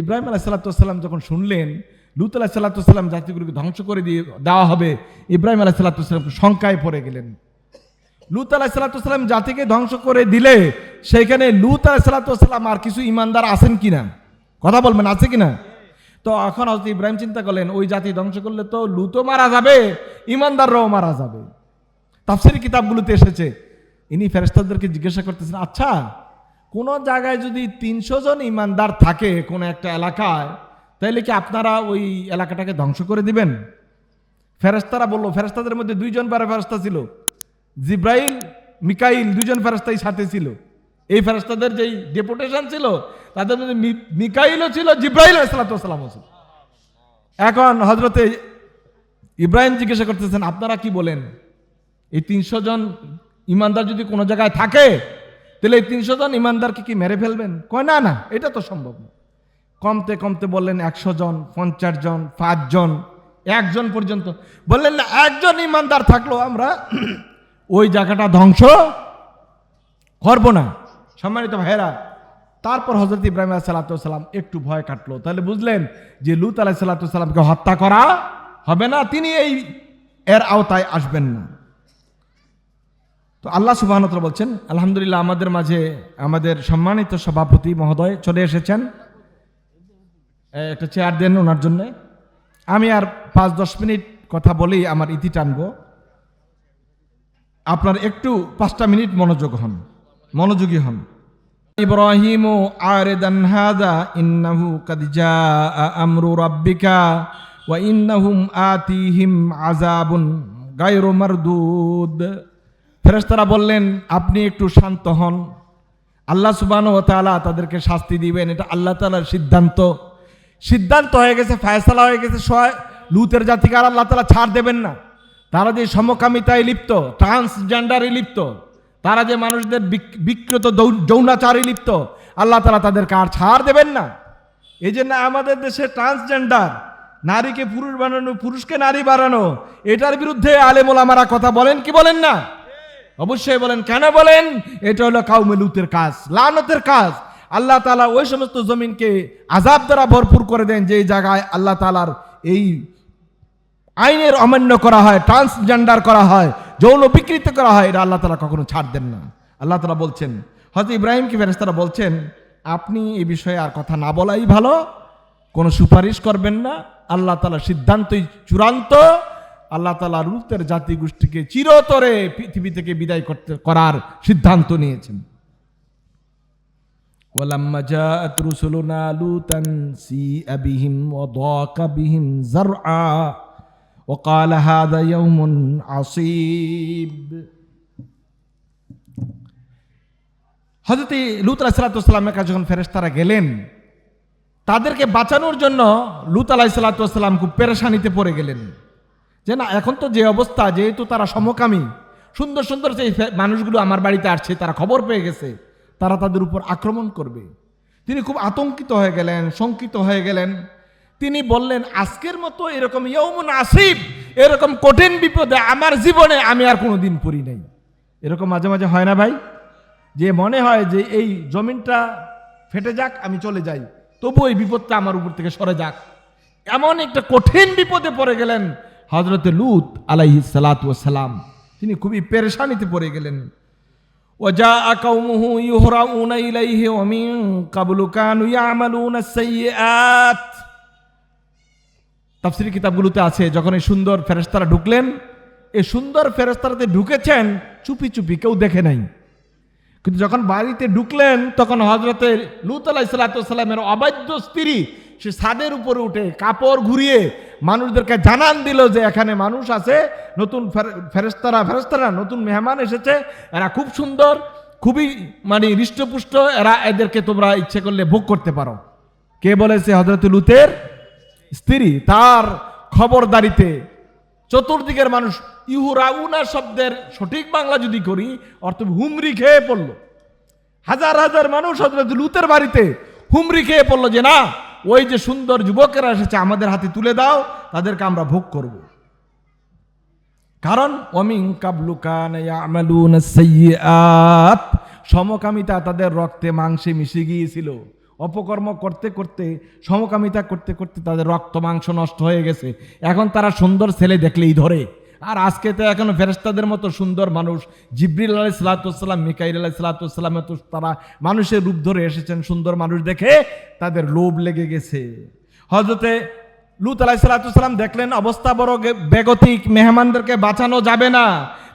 ইব্রাহিম আলাহ সাল্লাতাম যখন শুনলেন, লুত আলাহ সাল্লাতাম জাতিগুলোকে ধ্বংস করে দিয়ে দেওয়া হবে, ইব্রাহিম আলাহ সাল্লাতামকে শঙ্কায় পড়ে গেলেন। লুত আলাহ সাল্লাতাম জাতিকে ধ্বংস করে দিলে, সেইখানে লুত আলাহ সাল্লাতাম আর কিছু ইমানদার আছেন কিনা? কথা বলবেন, আছে কিনা? তো এখন হয়তো ইব্রাহিম চিন্তা করলেন, ওই জাতি ধ্বংস করলে তো লুতও মারা যাবে, ইমানদাররাও মারা যাবে। তাফসির কিতাবগুলোতে এসেছে। ইনি ফেরেস্তাদেরকে জিজ্ঞাসা করতেছেন আচ্ছা কোন জায়গায় যদি তিনশো জন ইমানদার থাকে কোনো একটা এলাকায় তাহলে কি আপনারা ওই এলাকাটাকে ধ্বংস করে দিবেন? ফেরেস্তারা বলল ফেরেস্তাদের মধ্যে দুইজন পারে ফেরেস্তা ছিল। জিব্রাইল, মিকাইল দুজন ফেরেস্তাই সাথে ছিল। এই ফেরেস্তাদের যেই ডেপুটেশন ছিল, তাদের মধ্যে মিকাইলও ছিল, জিব্রাইল সালাতামও ছিল। এখন হজরতে ইব্রাহিম জিজ্ঞাসা করতেছেন, আপনারা কি বলেন? এই তিনশো জন ইমানদার যদি কোনো জায়গায় থাকে তাহলে এই তিনশো জন ইমানদারকে কি মেরে ফেলবেন? কয়, না না, এটা তো সম্ভব না। কমতে কমতে বললেন একশো জন পঞ্চাশ জন পাঁচজন, একজন পর্যন্ত। বললেন, না, একজন ইমানদার থাকল আমরা ওই জায়গাটা ধ্বংস করব না। সম্মানিত ভাইয়েরা, তারপর হজরত ইব্রাহিম সাল্লাম একটু ভয় কাটলো। তাহলে বুঝলেন যে লুত আলাহ সাল্লাতামকে হত্যা করা হবে না, তিনি এই, এর আওতায় আসবেন না। তো আল্লাহ সুবাহনতর বলছেন, আলহামদুলিল্লাহ আমাদের মাঝে আমাদের সম্মানিত সভাপতি মহোদয় চলে এসেছেন। একটা চেয়ার দেন ওনার জন্য। আমি আর পাঁচ দশ মিনিট কথা বলেই আমার ইতি টানব। আপনার একটু পাঁচটা মিনিট মনোযোগ হন, মনোযোগী হন। ইব্রাহিম আরেদান হাদা, ইন্নাহু কাদ জাআ আমরু রাব্বিকা, ওয়া ইন্নাহুম আতিহিম আযাবুন গায়রু মারদুদ। ফেরেশতারা বললেন, আপনি একটু শান্ত হন। আল্লাহ সুবান ওয়া তাআলা তাদেরকে শাস্তি দিবেন। এটা আল্লাহ তাআলার সিদ্ধান্ত। সিদ্ধান্ত হয়ে গেছে, ফয়সালা হয়ে গেছে সয় লুতের জাতিকে আর আল্লাহ তাআলা ছাড় দেবেন না। তারা যে সমকামিতায় লিপ্ত ট্রান্সজেন্ডারে লিপ্ত, তারা যে মানুষদের বিক- বিকৃত যৌনাচারে লিপ্ত, আল্লাহ তালা তাদেরকে আর ছাড় দেবেন না। এই জন্য আমাদের দেশে ট্রান্সজেন্ডার নারীকে পুরুষ বানানো, পুরুষকে নারী বানানো, এটার বিরুদ্ধে আলেমুল আমারা কথা বলেন কি বলেন না? অবশ্যই বলেন, কেন বলেন? এটা হলো কাউমে লুতের কাজ, লানতের কাজ। আল্লাহ তালা ওই সমস্ত জমিনকে আজাব দ্বারা ভরপুর করে দেন যে জায়গায় আল্লাহ তালার এই আইনের অমান্য করা হয় ট্রান্সজেন্ডার করা হয়, যৌন বিকৃত করা হয়, এটা আল্লাহ তালা কখনো ছাড় দেন না। আল্লাহ তালা বলছেন হয়তো ইব্রাহিমকে ফেরেস্তারা বলছেন, আপনি এই বিষয়ে আর কথা না বলাই ভালো, কোনো সুপারিশ করবেন না। আল্লাহ তালা সিদ্ধান্তই চূড়ান্ত। আল্লাহ তালা রুতের জাতি গোষ্ঠীকে চিরতরে পৃথিবী থেকে বিদায় করতে করার সিদ্ধান্ত নিয়েছেন ولما جاءت رسلنا لوطا سيء بهم وضاق بهم زرعا وقال هذا يوم عصيب হজরত লুত আলাহিসাল্লামের কাছে যখন ফেরেশতারা গেলেন তাদেরকে বাঁচানোর জন্য লুত আলাহিসাল্লাম খুব পেরেশানিতে পড়ে গেলেন যে না, এখন তো যে অবস্থা, যেহেতু তারা সমকামী, সুন্দর সুন্দর সেই মানুষগুলো আমার বাড়িতে আসছে, তারা খবর পেয়ে গেছে, তারা তাদের উপর আক্রমণ করবে। তিনি খুব আতঙ্কিত হয়ে গেলেন, শঙ্কিত হয়ে গেলেন। তিনি বললেন, আজকের মতো এরকম ইয়ৌমুন আসিফ এরকম কঠিন বিপদে আমার জীবনে আমি আর কোনো দিন পড়ি নাই। এরকম মাঝে মাঝে হয় না ভাই? যে মনে হয় যে এই জমিনটা ফেটে যাক, আমি চলে যাই। তবু এই বিপদটা আমার উপর থেকে সরে যাক। এমন একটা কঠিন বিপদে পড়ে গেলেন হজরত লুত আলাইহি সালাতাম তিনি খুবই পেরেশানিতে পড়ে গেলেন। ওজা আকাউমুহু ইউহরাউনা ইলাইহি ওয়া মিন কাবুলু কানু ইয়ামালুনা সাইয়্যাত। তাফসির কিতাবগুলোতে আছে, যখন এই সুন্দর ফেরেশতারা ঢুকলেন, এই সুন্দর ফেরেশতারাতে ঢুকেছেন, চুপি চুপি কেউ দেখে নাই। কিন্তু যখন বাড়িতে ঢুকলেন, তখন হজরতের লুত আলাহ সাল্লাতামের অবাধ্য স্ত্রী সে ছাদের উপরে উঠে কাপড় ঘুরিয়ে মানুষদেরকে জানান দিল যে এখানে মানুষ আছে, নতুন ফের- ফেরেস্তারা ফেরেশতারা, নতুন মেহমান এসেছে, এরা খুব সুন্দর, খুবই মানে হৃষ্টপুষ্ট, এরা এদেরকে তোমরা ইচ্ছে করলে ভোগ করতে পারো। কে বলেছে হজরত লুতের? স্ত্রী, তার খবরদারিতে। চতুর্দিকের মানুষ ইহুরাউনা শব্দের সঠিক বাংলা যদি করি, অর্থ হুমরি খেয়ে পড়ল। হাজার হাজার মানুষ হজরত লুতের বাড়িতে হুমরি খেয়ে পড়ল যে না ওই যে সুন্দর যুবকেরা এসেছে, আমাদের হাতে তুলে দাও, তাদেরকে আমরা ভোগ করব। কারণ অমিং কাবলুকান সমকামিতা তাদের রক্তে মাংসে মিশে গিয়েছিল। অপকর্ম করতে করতে, সমকামিতা করতে করতে তাদের রক্ত মাংস নষ্ট হয়ে গেছে। এখন তারা সুন্দর ছেলে দেখলেই ধরে। আর আজকে তো এখন ফেরেস্তাদের মতো সুন্দর মানুষ, জিব্রিল আলাই সালাতাম মিকাইল আলাই সালাতাম তো তারা মানুষের রূপ ধরে এসেছেন, সুন্দর মানুষ দেখে তাদের লোভ লেগে গেছে। হজরতে লুত আলাই সালাতাম দেখলেন অবস্থা বড় বেগতিক, মেহমানদেরকে বাঁচানো যাবে না।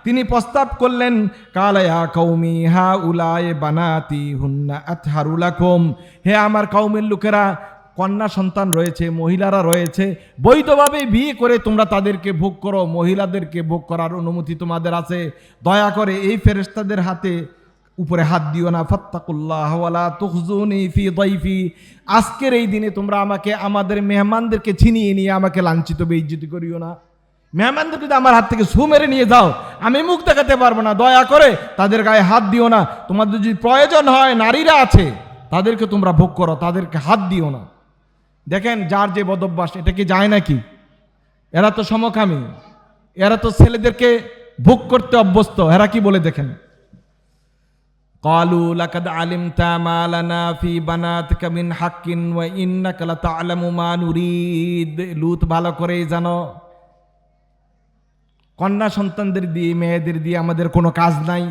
তিনি প্রস্তাব করলেন কালায়া কৌমি হা উলায় বানাতি হুন্না আতহারুলাকুম হে আমার কৌমের লোকেরা কন্যা সন্তান রয়েছে, মহিলারা রয়েছে, বৈধভাবে বিয়ে করে তোমরা তাদেরকে ভোগ করো, মহিলাদেরকে ভোগ করার অনুমতি তোমাদের আছে। দয়া করে এই ফেরেশতাদের হাতে উপরে হাত দিও না। ফাত্তাকুল্লাহ ওয়ালা তুখজুনি ফি দাইফি। আজকের এই দিনে তোমরা আমাকে, আমাদের মেহমানদেরকে ছিনিয়ে নিয়ে আমাকে লাঞ্ছিত, বেইজ্জতি করিও না। মেহমানদের যদি আমার হাত থেকে সু মেরে নিয়ে যাও, আমি মুখ দেখাতে পারব না। দয়া করে তাদের গায়ে হাত দিও না। তোমাদের যদি প্রয়োজন হয়, নারীরা আছে, তাদেরকে তোমরা ভোগ করো, তাদেরকে হাত দিও না। দেখেন যার যে বদভ্যাস এটা কি যায় নাকি এরা তো সমকামী এরা তো ছেলেদেরকে ভোগ করতে অভ্যস্ত এরা কি বলে দেখেন قالوا لقد علمت ما لنا في بناتك من حق وإنك لتعلم ما نريد লুত ভালো করেই জানো কন্যা সন্তানদের দিয়ে মেয়েদের দিয়ে আমাদের কোনো কাজ নাই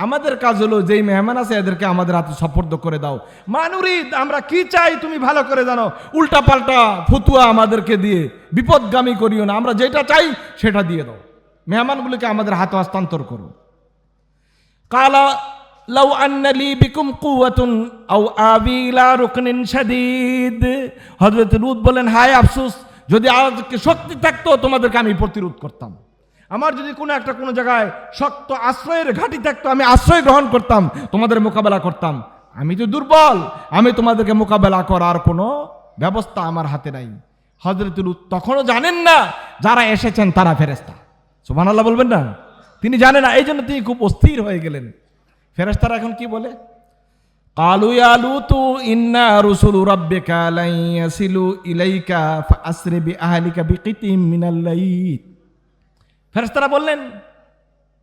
আমাদের কাজ হলো যেই মেহমান আছে, এদেরকে আমাদের হাতে সপর্দ করে দাও। মানুরিদ, আমরা কি চাই তুমি ভালো করে জানো? উল্টা পাল্টা ফতুয়া আমাদেরকে দিয়ে বিপদগামী করিও না। আমরা যেটা চাই, সেটা দিয়ে দাও। মেহমানগুলিকে আমাদের হাতে হস্তান্তর করো। কালা, লাউ আন্নালি বিকুম কুয়াতুন আও আবিলা রুকনিন শাদীদ। হযরত লূত বলেন, হায় আফসোস, যদি আজকে শক্তি থাকতো, তোমাদেরকে আমি প্রতিরোধ করতাম। আমার যদি কোনো একটা কোনো জায়গায় শক্ত আশ্রয়ের ঘাঁটি থাকতো আমি আশ্রয় গ্রহণ করতাম তোমাদের মোকাবেলা করতাম আমি তো দুর্বল আমি তোমাদেরকে মোকাবেলা করার কোনো ব্যবস্থা আমার হাতে নাই হজরত লূত তখনও জানেন না যারা এসেছেন তারা ফেরেস্তা সুবহানাল্লাহ বলবেন না তিনি জানেন না এই জন্য তিনি খুব অস্থির হয়ে গেলেন ফেরেস্তারা এখন কি বলে قالوا يا لوط إنا رسل ربك لن يصلوا إليك فأسر بأهلك بقطع من الليل ফেরেস্তারা বললেন,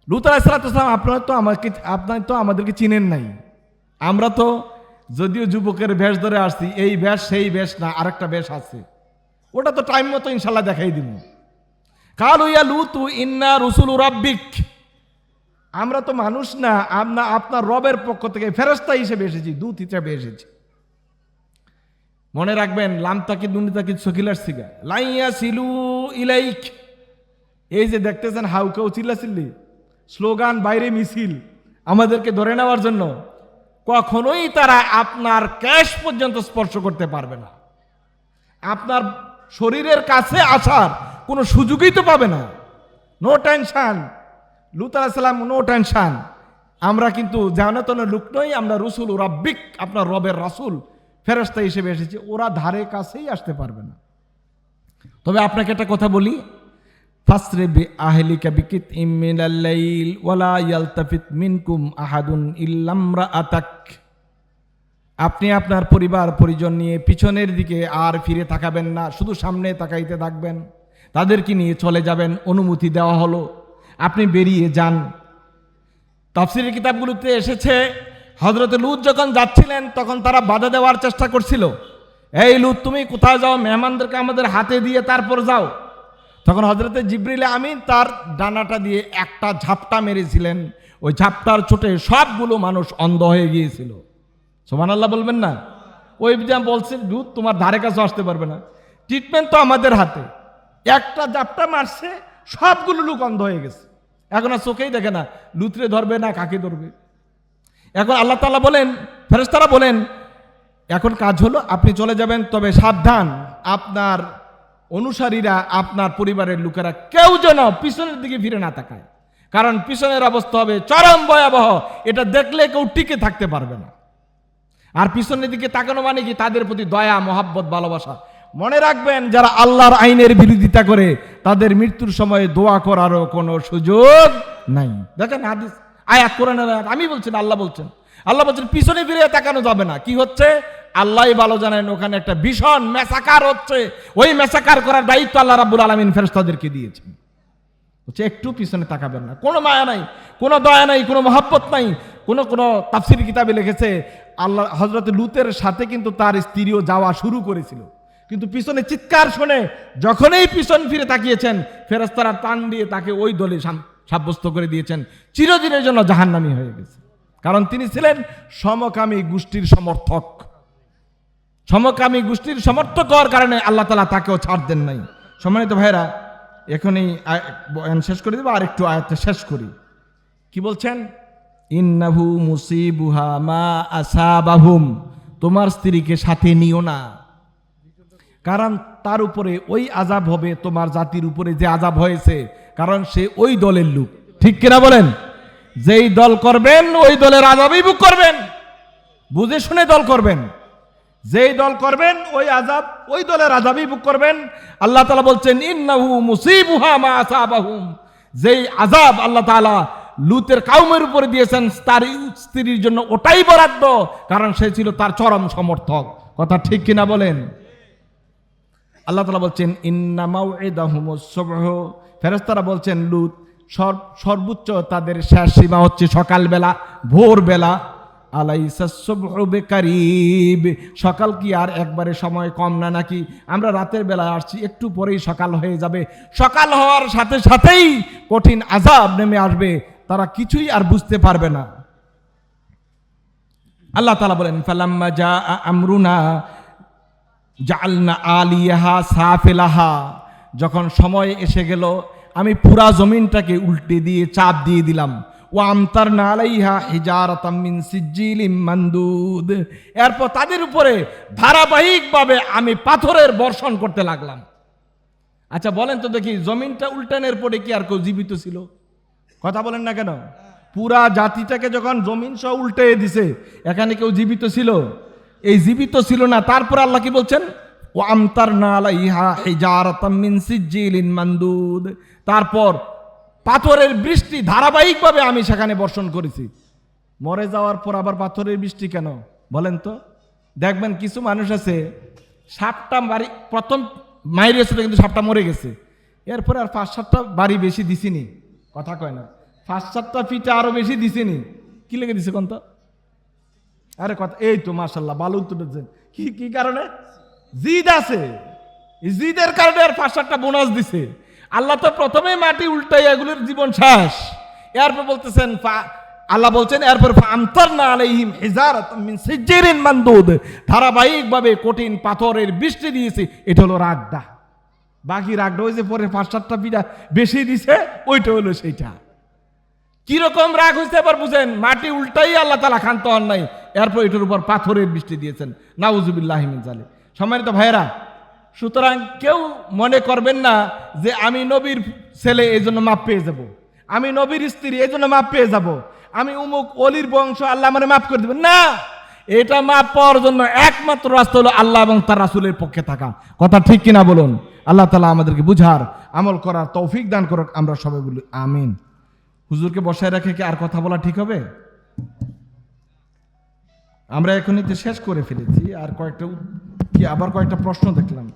লুত আলাইসালাম আপনারা তো আমাকে, আপনার তো আমাদেরকে চিনেন নাই। আমরা তো যদিও যুবকের বেশ ধরে আসছি, এই বেশ, সেই বেশ না, আরেকটা বেশ আছে। ওটা তো টাইম মতো ইনশাল্লাহ দেখাই দিব। কাল ইয়া লুতু ইন্না রসুল রাব্বিক। আমরা তো মানুষ না, আমরা আপনার রবের পক্ষ থেকে ফেরস্তা হিসেবে এসেছি, দূত হিসেবে এসেছি। মনে রাখবেন লামতাকি দুনিতাকি সকিলার সিগা। লাইয়া সিলু ইলাইক। এই যে দেখতেছেন হাউকাউ চিল্লাচিল্লি। স্লোগান, বাইরে মিছিল। আমাদেরকে ধরে নেওয়ার জন্য কখনোই তারা আপনার ক্যাশ পর্যন্ত স্পর্শ করতে পারবে না। আপনার শরীরের কাছে আসার কোনো সুযোগই তো পাবে না। নো টেনশন লুত আলাহিসাল্লাম নো টেনশান আমরা কিন্তু জানাতন লোক নই, আমরা রসুল রাব্বিক, আপনার রবের রাসুল ফেরস্তা হিসেবে এসেছি। ওরা ধারে কাছেই আসতে পারবে না। তবে আপনাকে একটা কথা বলি ফাসরে বি আহলিকা বিকিত ইমিনাল লাইল ওয়ালা ইয়ালতাফিত মিনকুম আহাদুন ইল্লামরা আতাক আপনি আপনার পরিবার পরিজন নিয়ে পিছনের দিকে আর ফিরে তাকাবেন না, শুধু সামনে তাকাইতে থাকবেন। তাদেরকে নিয়ে চলে যাবেন, অনুমতি দেওয়া হলো। আপনি বেরিয়ে যান। তাফসিরের কিতাবগুলোতে এসেছে হজরত লুত যখন যাচ্ছিলেন, তখন তারা বাধা দেওয়ার চেষ্টা করছিল। এই লুত, তুমি কোথায় যাও? মেহমানদেরকে আমাদের হাতে দিয়ে তারপর যাও। তখন হজরতে জিব্রিলে আমিন তার ডানাটা দিয়ে একটা ঝাপটা মেরেছিলেন। ওই ঝাপটার চোটে সবগুলো মানুষ অন্ধ হয়ে গিয়েছিল। সোমান আল্লাহ বলবেন না? ওই যা বলছে, দুধ তোমার ধারে কাছে আসতে পারবে না। ট্রিটমেন্ট তো আমাদের হাতে। একটা জাপটা মারছে, সবগুলো লোক অন্ধ হয়ে গেছে। এখন আর চোখেই দেখে না, লুতরে ধরবে না, কাকে ধরবে? এখন আল্লাহ তাআলা বলেন, ফেরেশতারা বলেন, এখন কাজ হলো, আপনি চলে যাবেন, তবে সাবধান, আপনার অনুসারীরা আপনার পরিবারের লোকেরা কেউ যেন পিছনের দিকে ফিরে না তাকায়। কারণ পিছনের অবস্থা হবে চরম ভয়াবহ। এটা দেখলে কেউ টিকে থাকতে পারবে না। আর পিছনের দিকে তাকানো মানে কি? তাদের প্রতি দয়া, মহাব্বত, ভালোবাসা। মনে রাখবেন, যারা আল্লাহর আইনের বিরোধিতা করে, তাদের মৃত্যুর সময় দোয়া করারও কোনো সুযোগ নাই। দেখেন হাদিস, আয়াত, কোরআনের আমি বলছেন আল্লাহ বলছেন। আল্লাহ বলছেন, পিছনে ফিরে তাকানো যাবে না। কি হচ্ছে? আল্লাহ ভালো জানেন, ওখানে একটা ভীষণ মেসাকার হচ্ছে। ওই মেসাকার করার দায়িত্ব আল্লাহ রাব্বুল আলমিন ফেরস্তাদেরকে দিয়েছেন। হচ্ছে একটু পিছনে তাকাবেন না। কোনো মায়া নাই, কোনো দয়া নাই, কোনো মহাব্বত নাই। কোন কোন তাফসির কিতাবে লিখেছে, আল্লাহ হজরত লুতের সাথে কিন্তু তার স্ত্রীও যাওয়া শুরু করেছিল। কিন্তু পিছনে চিৎকার শুনে যখনই পিছন ফিরে তাকিয়েছেন ফেরস্তারা টান দিয়ে তাকে ওই দলে সাব্যস্ত করে দিয়েছেন। চিরদিনের জন্য জাহান্নামি হয়ে গেছে। কারণ তিনি ছিলেন সমকামী গোষ্ঠীর সমর্থক। সমকামী গোষ্ঠীর সমর্থক হওয়ার কারণে আল্লাহ তালা তাকেও ছাড় দেন নাই। সম্মানিত ভাইরা এখনই শেষ করে দেবো আর একটু আয়াতটা শেষ করি। কি বলছেন? ইন্নাহু মুসিবুহা মা আসাবাহুম। তোমার স্ত্রীকে সাথে নিও না। কারণ তার উপরে ওই আজাব হবে, তোমার জাতির উপরে যে আজাব হয়েছে, কারণ সে ওই দলের লোক। ঠিক কিনা বলেন? যেই দল করবেন, ওই দলের আজাবই বুক করবেন। বুঝে শুনে দল করবেন। যেই দল করবেন, ওই আজাব ওই দলের আজাবই বুক করবেন। আল্লাহ তালা বলছেন, ইন্নাহু মুসিবুহা মা আসাবাহুম। যেই আজাব আল্লাহ তাআলা লুতের কাউমের উপরে দিয়েছেন, তার স্ত্রীর জন্য ওটাই বরাদ্দ, কারণ সে ছিল তার চরম সমর্থক। কথা ঠিক কিনা বলেন? আল্লাহ তালা বলছেন ইন্নামাউ এদাহুমসবহ ফেরেস্তারা বলছেন, লুত, সর- সর্বোচ্চ তাদের শেষ সীমা হচ্ছে সকালবেলা, ভোরবেলা। সকাল কি আর একবারে সময় কম না নাকি? আমরা রাতের বেলায় আসছি, একটু পরেই সকাল হয়ে যাবে। সকাল হওয়ার সাথে সাথেই কঠিন আজাব নেমে আসবে। তারা কিছুই আর বুঝতে পারবে না। আল্লাহ তালা বলেন, ফালাম্মা যা আমরুনা জালনা আলিয়াহা সাফেলাহা। যখন সময় এসে গেল, আমি পুরা জমিনটাকে উল্টে দিয়ে চাপ দিয়ে দিলাম। ও আমতার নালাইহা এরপর তাদের উপরে ধারাবাহিকভাবে আমি পাথরের বর্ষণ করতে লাগলাম। আচ্ছা বলেন তো দেখি, জমিনটা উল্টানের পরে কি আর কেউ জীবিত ছিল? কথা বলেন না কেন? পুরা জাতিটাকে যখন জমিন সহ উল্টে দিছে, এখানে কেউ জীবিত ছিল? এই জীবিত ছিল না, তারপর আল্লাহ কি বলছেন? ও আমতার নালাইহা হিজারাতাম মিন সিজ্জিলিন মানদুদ। তারপর পাথরের বৃষ্টি ধারাবাহিকভাবে আমি সেখানে বর্ষণ করেছি। মরে যাওয়ার পর আবার পাথরের বৃষ্টি কেন? বলেন তো। দেখবেন কিছু মানুষ আছে, সাপটা বাড়ি, প্রথম মাইরে ছিল কিন্তু সাপটা মরে গেছে। এরপরে আর পাঁচ সাতটা বাড়ি বেশি দিছিনি। কথা কয় না। পাঁচ সাতটা ফিটে আরও বেশি দিছিনি। কি লেগে দিছে কোন তো? আরে কথা, এই তো মার্শাল্লাহ বালু তুলেছেন কি কি কারণে? জিদ আছে। জিদের কারণে আর পাঁচ সাতটা বোনাস দিছে। আল্লাহ তো প্রথমে মাটি উল্টাই এগুলোর জীবন শেষ। এরপর বলতেছেন আল্লাহ বলছেন, এরপর আমতার না আলাইহিম সিজ্জিরিন মানদুদ। ধারাবাহিকভাবে কঠিন পাথরের বৃষ্টি দিয়েছে, এটা হলো রাগডা বাকি ওই যে পরে পাঁচ সাতটা পিঠা বেশি দিছে, ওইটা হলো সেইটা। কীরকম রাগ হয়েছে এবার বুঝেন, মাটি উল্টাই আল্লাহ তালা খান্ত হন নাই। এরপর এটার উপর পাথরের বৃষ্টি দিয়েছেন। নাউজুবিল্লাহ জালে সম্মানিত ভাইয়েরা সুতরাং কেউ মনে করবেন না যে আমি নবীর ছেলে এই জন্য মাপ পেয়ে যাব। আমি নবীর স্ত্রী এই জন্য মাপ পেয়ে যাব। আমি উমুক অলির বংশ, আল্লাহ মানে মাফ করে দেবেন। না! এটা মাপ পাওয়ার জন্য একমাত্র রাস্তা হলো আল্লাহ এবং তার রাসুলের পক্ষে থাকা। কথা ঠিক কিনা বলুন? আল্লাহ তালা আমাদেরকে বুঝার, আমল করার তৌফিক দান করুক, আমরা সবাই বলি আমিন। হুজুরকে বসায় রেখে কি আর কথা বলা ঠিক হবে? আমরা এখন শেষ করে ফেলেছি, আর কয়েকটা কি আবার কয়েকটা প্রশ্ন দেখলাম।